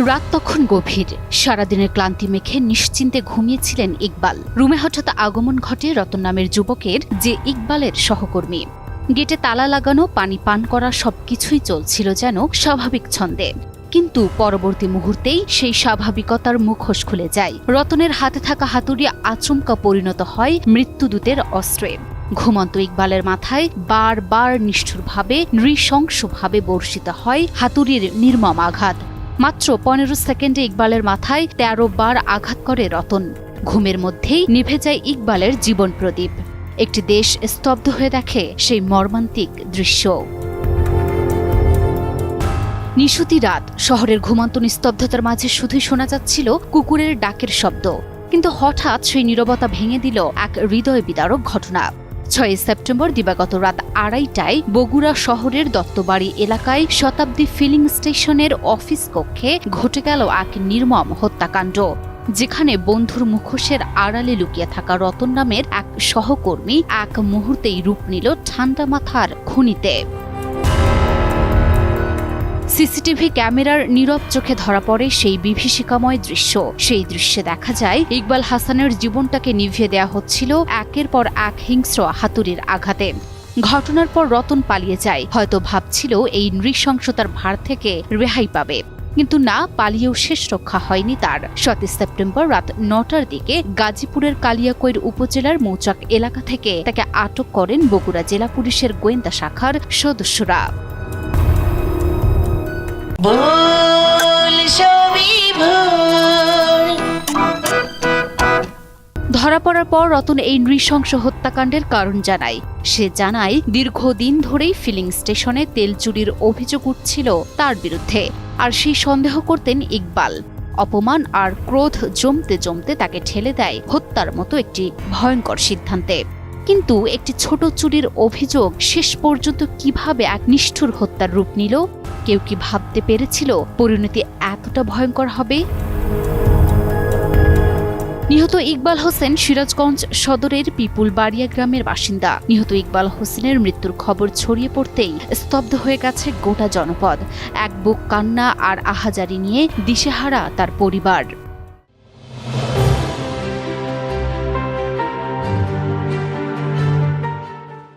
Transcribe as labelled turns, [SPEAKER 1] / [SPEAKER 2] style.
[SPEAKER 1] রাত তখন গভীর। সারাদিনের ক্লান্তি মেখে নিশ্চিন্তে ঘুমিয়েছিলেন ইকবাল। রুমে হঠাৎ আগমন ঘটে রতন নামের যুবকের, যে ইকবালের সহকর্মী। গেটে তালা লাগানো, পানি পান করা সবকিছুই চলছিল যেন স্বাভাবিক ছন্দে। কিন্তু পরবর্তী মুহূর্তেই সেই স্বাভাবিকতার মুখোশ খুলে যায়। রতনের হাতে থাকা হাতুড়ি আচমকা পরিণত হয় মৃত্যুদূতের অস্ত্রে। ঘুমন্ত ইকবালের মাথায় বারবার নিষ্ঠুরভাবে, নৃশংসভাবে বর্ষিত হয় হাতুড়ির নির্মম আঘাত। মাত্র পনেরো সেকেন্ডে ইকবালের মাথায় তেরো বার আঘাত করে রতন। ঘুমের মধ্যেই নিভে যায় ইকবালের জীবন প্রদীপ। একটি দেশ স্তব্ধ হয়ে দেখে সেই মর্মান্তিক দৃশ্য। নিশুতি রাত, শহরের ঘুমন্ত নিস্তব্ধতার মাঝে শুধুই শোনা যাচ্ছিল কুকুরের ডাকের শব্দ। কিন্তু হঠাৎ সেই নীরবতা ভেঙে দিল এক হৃদয় বিদারক ঘটনা। ছয় সেপ্টেম্বর দিবাগত রাত আড়াইটায় বগুড়া শহরের দত্তবাড়ি এলাকায় শতাব্দী ফিলিং স্টেশনের অফিস কক্ষে ঘটে গেল এক নির্মম হত্যাকাণ্ড, যেখানে বন্ধুর মুখোশের আড়ালে লুকিয়ে থাকা রতন নামের এক সহকর্মী এক মুহূর্তেই রূপ নিল ঠান্ডা মাথার খুনিতে। সিসিটিভি ক্যামেরার নীরব চোখে ধরা পড়ে সেই বিভীষিকাময় দৃশ্য। সেই দৃশ্যে দেখা যায়, ইকবাল হাসানের জীবনটাকে নিভিয়ে দেয়া হচ্ছিল একের পর এক হিংস্র হাতুড়ির আঘাতে। ঘটনার পর রতন পালিয়ে যায়, হয়তো ভাবছিল এই নৃশংসতার ভার থেকে রেহাই পাবে। কিন্তু না, পালিয়েও শেষ রক্ষা হয়নি তার। সতেজ সেপ্টেম্বর রাত নটার দিকে গাজীপুরের কালিয়াকৈর উপজেলার মৌচাক এলাকা থেকে তাকে আটক করেন বগুড়া জেলা পুলিশের গোয়েন্দা শাখার সদস্যরা।
[SPEAKER 2] ভুল
[SPEAKER 1] ধরা পড়ার পর রতন এই নৃশংস হত্যাকাণ্ডের কারণ জানায়। সে জানায়, দীর্ঘদিন ধরেই ফিলিং স্টেশনে তেল চুরির অভিযোগ উঠছিল তার বিরুদ্ধে, আর সেই সন্দেহ করতেন ইকবাল। অপমান আর ক্রোধ জমতে জমতে তাকে ঠেলে দেয় হত্যার মতো একটি ভয়ঙ্কর সিদ্ধান্তে। কিন্তু একটি ছোট চুরির অভিযোগ শেষ পর্যন্ত কীভাবে এক নিষ্ঠুর হত্যার রূপ নিল, কেউ কি ভাবতে পেরেছিল পরিণতি এতটা ভয়ঙ্কর হবে? নিহত ইকবাল হোসেন সিরাজগঞ্জ সদরের পিপুল বাড়িয়া গ্রামের বাসিন্দা। নিহত ইকবাল হোসেনের মৃত্যুর খবর ছড়িয়ে পড়তেই স্তব্ধ হয়ে গেছে গোটা জনপদ। এক বুক কান্না আর আহাজারি নিয়ে দিশেহারা তার পরিবার।